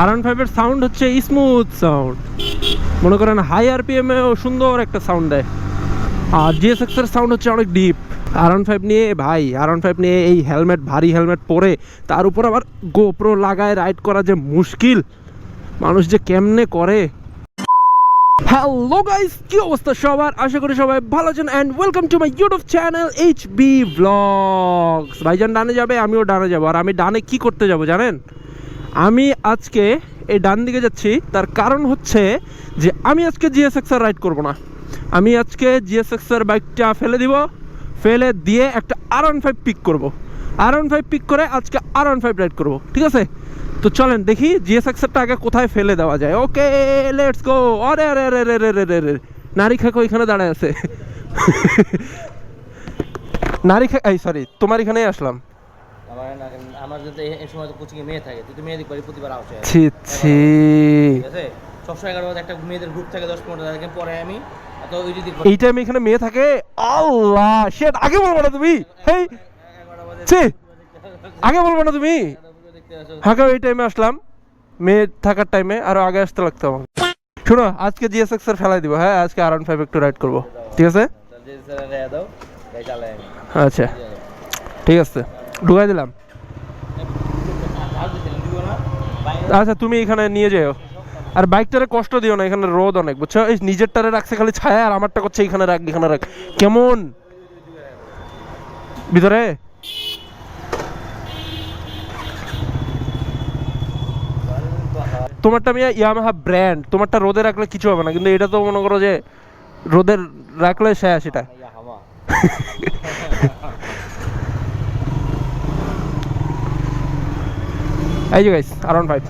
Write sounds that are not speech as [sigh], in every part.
আর ফাইভের সাউন্ড হচ্ছে smooth sound মনে করেন হাই আরপিএম এও সুন্দর একটা সাউন্ড দেয়। আর জিএসএক্স এর সাউন্ড হচ্ছে অনেক ডিপ আর ফাইভ নিয়ে ভাই আর ফাইভ নিয়ে এই হেলমেট ভারী হেলমেট পরে, তার উপর আবার গোপ্রো লাগায় রাইড করা যে মুশকিল। মানুষ যে কেমনে করে। হ্যালো গাইস কি অবস্থা সবার? আশা করি সবাই ভালো আছেন and welcome to my YouTube channel H B vlogs ভাইজান ডানে যাবে, আমিও ডানে যাব। আর আমি ডানে কি করতে যাব, জানেন? আমি আজকে এই ডান দিকে যাচ্ছি, তার কারণ হচ্ছে যে আমি আজকে জিএসএক্স আর রাইড করব না। আমি আজকে জিএসএক্স এর বাইকটা ফেলে দিব, ফেলে দিয়ে একটা আর ওয়ান ফাইভ পিক করব। আর ওয়ান ফাইভ পিক করে আজকে আর ওয়ান ফাইভ রাইড করব, ঠিক আছে? তো চলেন দেখি জিএসএক্স এরটা আগে কোথায় ফেলে দেওয়া যায়। ওকে লেটস গো আরে আরে আরে রে রে রে আরে, নারী খাকো এখানে দাঁড়ায় আছে। [laughs] নারী খা এই সরি তোমার এখানেই আসলাম। আমার না- আমার যাতে এই- এই সময় তো কোচিংয়ে মেয়ে থাকে তুই তো মেয়েদের বাড়ি প্রতিবার আসে ছি ছি। ঠিক আছে? সবসময় এগারো একটা মেয়েদের গ্রুপ থাকে দশ পনেরো থাকে পরে আমি তো ওই যদি এই টাইমে এখানে মেয়ে থাকে আল্লাহ শেট আগে বলব না তুমি? হেই। ছি আগে বলব না তুমি? হাঁকা এই টাইমে আসলাম। মেয়ে থাকার টাইমে আরও আগে আসতে লাগতো শোনো আজকে জিএসএক্স এর ফেলাই দিব হ্যাঁ আজকে আর ফাইভ একটু রাইড করব। ঠিক আছে? আচ্ছা। ঠিক আছে। ঢুকাই দিলাম। আচ্ছা তুমি এখানে নিয়ে যেও। আর বাইকটারে কষ্ট দিও না এখানে রোদ অনেক বুঝছ? এই নিজেরটারে রাখছে খালি ছায়া আর আমারটা করছে এখানে রাখ এখানে রাখ। কেমন? ভিতরে? তোমারটা মিয়া ইয়ামাহা ব্র্যান্ড তোমারটা রোদে রাখলে কিছু হবে না কিন্তু এটা তো মনে করো যে রোদের রাখলে শেষ সেটা [laughs] ইয়া হামা এই যে গাইস আরাউন্ড ফাইভ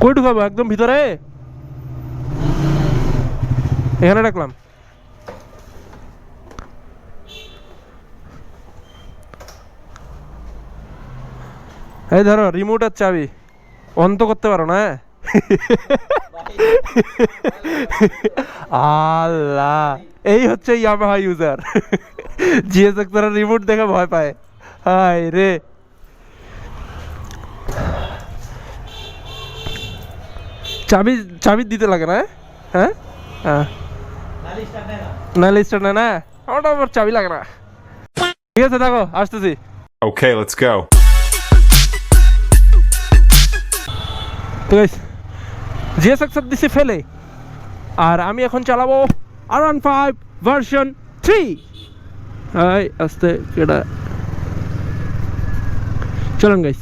কই ঢুকাবো? একদম ভিতরে? এখানে রাখলাম। এই ধরো রিমোট আর চাবি। অন তো করতে পারো না হ্যাঁ? আল্লাহ, এই হচ্ছে ইয়ামাহা ইউজার জিএসএক্স এর রিমোট দেখে ভয় পায়। হায় রে। চাবি চাবি দিতে লাগে না হ্যাঁ হ্যাঁ নালি স্টার্ট দেয় না নাহলে স্টার্ট না না আমারটা আমার চাবি লাগে না ঠিক আছে দেখো আসতেছি Okay, let's go. তো গাইস জিএসএক্স এর দিছে ফেলে আর আমি এখন চালাবো R one five version three high আস্তে কেডা চলুন গাইস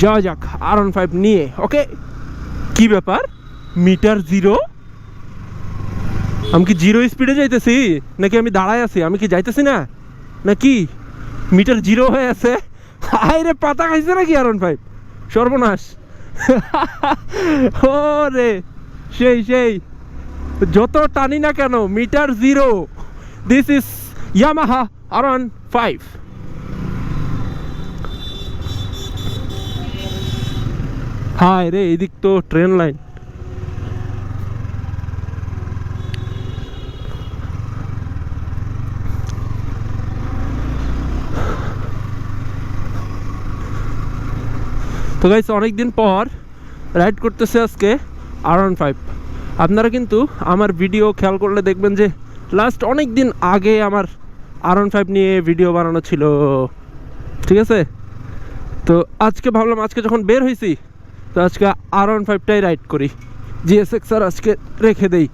যাওয়া যাক আর ওয়ান ফাইভ নিয়ে ওকে কি ব্যাপার? Meter zero? আমি কি জিরো স্পিডে যাইতেছি? নাকি আমি দাঁড়ায় আছি? আমি কি যাইতেছি না? নাকি মিটার জিরো হয়ে আছে? হাই রে পাতা খাইছে নাকি আর ওয়ান ফাইভ সর্বনাশ। [laughs] ও রে সেই সেই। যত টানি না কেন, meter zero. This is Yamaha R one five হায় রে, এদিক তো ট্রেন লাইন তো গাইস অনেক দিন পর রাইড করতেছে আজকে আর ওয়ান ফাইভ আপনারা কিন্তু আমার ভিডিও খেয়াল করলে দেখবেন যে লাস্ট অনেক দিন আগে আমার আর ওয়ান ফাইভ নিয়ে ভিডিও বানানো ছিল। ঠিক আছে? তো আজকে ভাবলাম, আজকে যখন বের হয়েছি তো আজকে আর ওয়ান ফাইভটাই রাইড করি। জিএসএক্স আর আজকে রেখে দেই।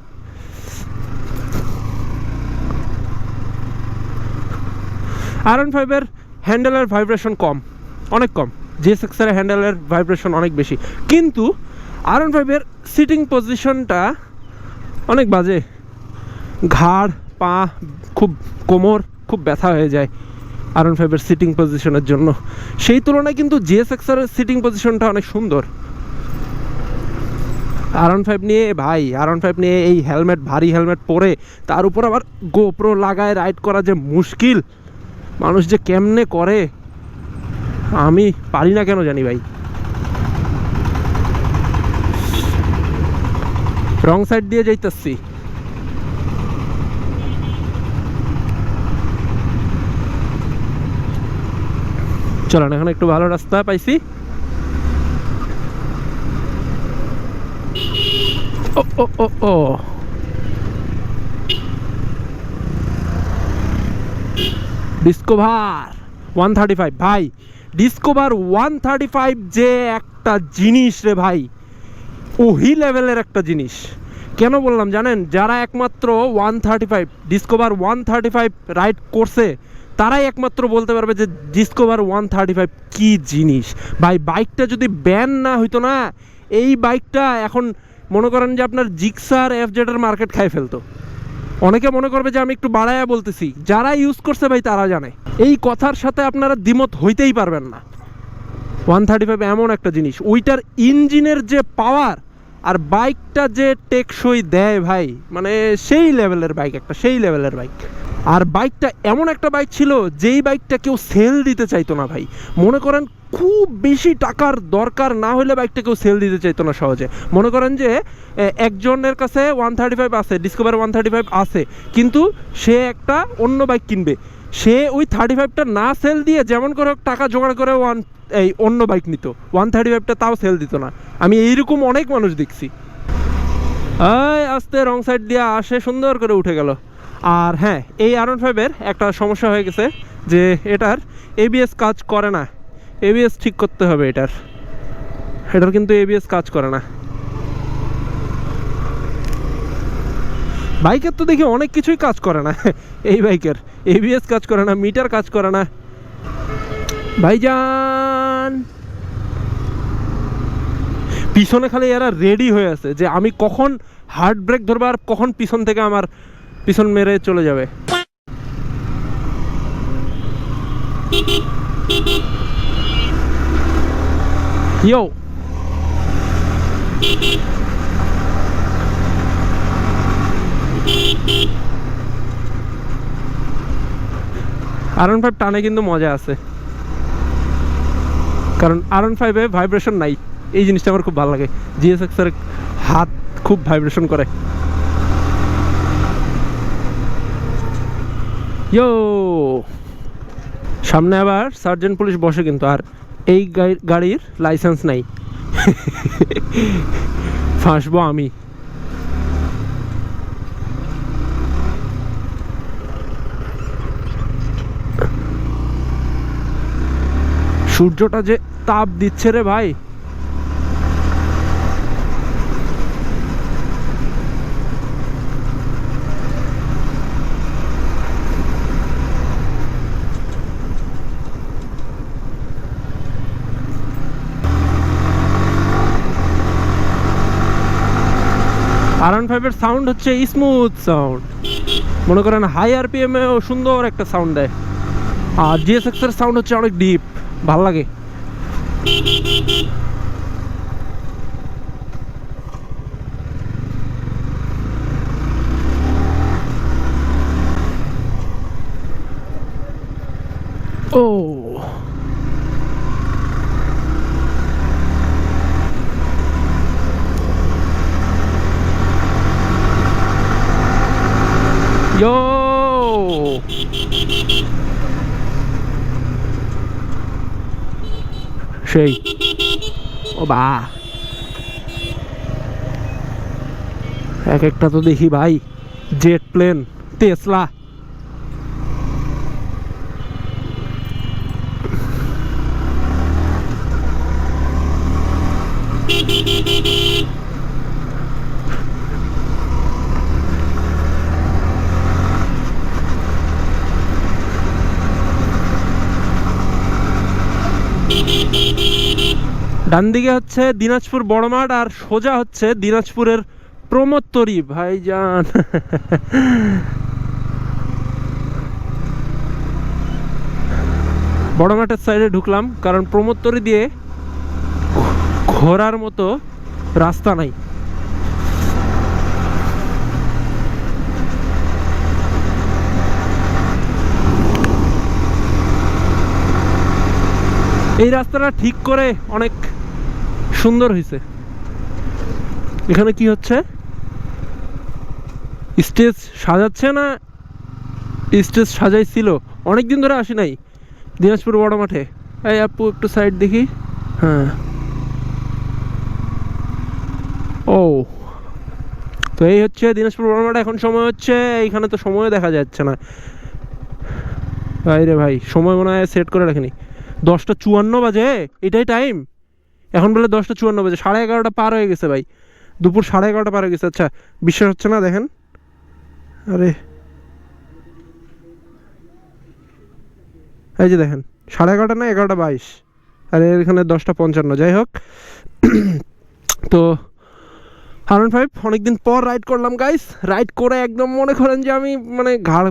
আর ওয়ান ফাইভের হ্যান্ডেলের ভাইব্রেশন কম, অনেক কম। জি সিক্সের হ্যান্ডেলের ভাইব্রেশন অনেক বেশি। কিন্তু আর ওয়ান ফাইভের সিটিং পজিশনটা অনেক বাজে। ঘাড়, পা খুব কোমর, খুব ব্যথা হয়ে যায় আর ওয়ান ফাইভের সিটিং পজিশনের জন্য। সেই তুলনায় কিন্তু জিএসএক্স এর সিটিং পজিশনটা অনেক সুন্দর। আর ওয়ান ফাইভ নিয়ে, ভাই আর ওয়ান ফাইভ নিয়ে এই হেলমেট ভারী হেলমেট পরে তার উপর আবার গোপ্রো লাগায় রাইড করা যে মুশকিল। মানুষ যে কেমনে করে, আমি পারি না কেন জানি ভাই। রং সাইড দিয়ে যাইতেছি। চলেন, এখন একটু ভালো রাস্তা পাইছি। ও ও ও ও ডিসকভার ওয়ান থার্টি ফাইভ ভাই ডিসকভার ওয়ান থার্টি ফাইভ যে একটা জিনিস রে ভাই। ওহি লেভেলের একটা জিনিস। কেন বললাম জানেন? যারা একমাত্র one thirty five Discover one thirty five ride করছে, তারাই একমাত্র বলতে পারবে যে ডিসকভার ওয়ান থার্টি ফাইভ কী জিনিস। ভাই বাইকটা যদি ব্যান না হইতো না, এই বাইকটা এখন মনে করেন যে আপনার জিক্সার এফ জেডের মার্কেট খাই ফেলতো। অনেকে মনে করবে যে আমি একটু বাড়াইয়া বলতেছি। যারা ইউজ করছে ভাই, তারা জানে। এই কথার সাথে আপনারা দ্বিমত হইতেই পারবেন না। ওয়ান থার্টি ফাইভ এমন একটা জিনিস। ওইটার ইঞ্জিনের যে পাওয়ার আর বাইকটা যে টেকসই দেয় ভাই মানে সেই লেভেলের বাইক একটা, সেই লেভেলের বাইক আর বাইকটা এমন একটা বাইক ছিল যেই বাইকটা কেউ সেল দিতে চাইতো না ভাই। মনে করেন খুব বেশি টাকার দরকার না হলে বাইকটা কেউ সেল দিতে চাইতো না সহজে। মনে করেন যে একজনের কাছে ওয়ান থার্টি ফাইভ আছে ডিসকভার ওয়ান থার্টি ফাইভ আছে, কিন্তু সে একটা অন্য বাইক কিনবে। সে ওই থার্টি ফাইভটা না সেল দিয়ে যেমন করে টাকা জোগাড় করে ওয়ান এই অন্য বাইক নিত। ওয়ান থার্টি ফাইভটা তাও সেল দিত না। আমি এইরকম অনেক মানুষ দেখছি। আস্তে রং সাইড দিয়ে আসে, সুন্দর করে উঠে গেল। আর হ্যাঁ এই আর ফাইভের একটা সমস্যা হয়ে গেছে যে এটার এবিএস কাজ করে না। এবিএস ঠিক করতে হবে এটার। এটার কিন্তু এবিএস কাজ করে না। বাইকের তো দেখি অনেক কিছুই কাজ করে না। [laughs] এই বাইকের এবিএস কাজ করে না, মিটার কাজ করে না। ভাইজান! পিছনে খালি এরা রেডি হয়ে আছে যে আমি কখন হার্ড ব্রেক ধরবো আর কখন পিছন থেকে আমার পিছন মেরে চলে যাবে। ইয়ো আর ফাইভ টানে কিন্তু মজা আছে। কারণ আর ফাইভে ভাইব্রেশন নাই। এই জিনিসটা আমার খুব ভালো লাগে। জিএসএক্স এর হাত খুব ভাইব্রেশন করে। ইয়ো সামনে আবার সার্জেন্ট পুলিশ বসে কিন্তু, আর এই গাড়ি- গাড়ির লাইসেন্স নাই। [laughs] ফাঁসবো আমি। সূর্যটা যে তাপ দিচ্ছে রে ভাই। আর ফাইভের সাউন্ড হচ্ছে স্মুথ সাউন্ড মনে করেন হাই আরপিএম এও সুন্দর একটা সাউন্ড দেয়। আর জিএসএক্সের সাউন্ড হচ্ছে অনেক ডিপ ভালো লাগে ও Yo! সেই ও বা এক একটা তো দেখি ভাই জেট প্লেন টেসলা ডান দিকে হচ্ছে দিনাজপুর বড় মাঠ আর সোজা হচ্ছে দিনাজপুরের প্রমোদ প্রমোত্তরী ভাইজান। বড় মাঠের সাইডে ঢুকলাম, কারণ প্রমোদ প্রমোত্তরী দিয়ে ঘোরার মতো রাস্তা নাই। এই রাস্তাটা ঠিক করে অনেক সুন্দর হয়েছে এখানে কি হচ্ছে? স্টেজ সাজাচ্ছে না? স্টেজ সাজাইছিল। অনেক দিন ধরে আসি নাই দিনাজপুর বড় মাঠে। এই আপু, একটু সাইড দেখি। হ্যাঁ। ও। তো এই হচ্ছে দিনাজপুর বড় মাঠে, এখন সময় হচ্ছে, এইখানে তো সময় দেখা যাচ্ছে না। ভাই রে ভাই, সময় মনে হয় সেট করে রাখিনি। দশটা চুয়ান্ন বাজে, এটাই টাইম এখন বলে দশটা চুয়ান্ন বাজে, সাড়ে এগারোটা পার হয়ে গেছে ভাই। দুপুর সাড়ে এগারোটা পার হয়ে গেছে। আচ্ছা বিশ্বাস হচ্ছে না, দেখেন। আরে। এই যে দেখেন, সাড়ে এগারোটা না এগারোটা বাইশ? আর, এখানে দশটা পঞ্চান্ন, যাই হোক। তো আর ফাইভ অনেকদিন পর রাইড করলাম গাইস রাইড করে একদম মনে করেন যে আমি মানে ঘাড়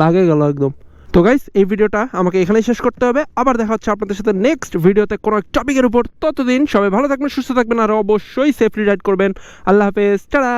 লাগে গেল একদম। তো গাইস এই ভিডিওটা আমাকে এখানেই শেষ করতে হবে। আবার দেখা হচ্ছে আপনাদের সাথে নেক্সট ভিডিওতে কোনো এক টপিকের উপর। ততদিন সবাই ভালো থাকবেন, সুস্থ থাকবেন, আর অবশ্যই সেফলি রাইড করবেন। আল্লাহ হাফেজ, টাটা!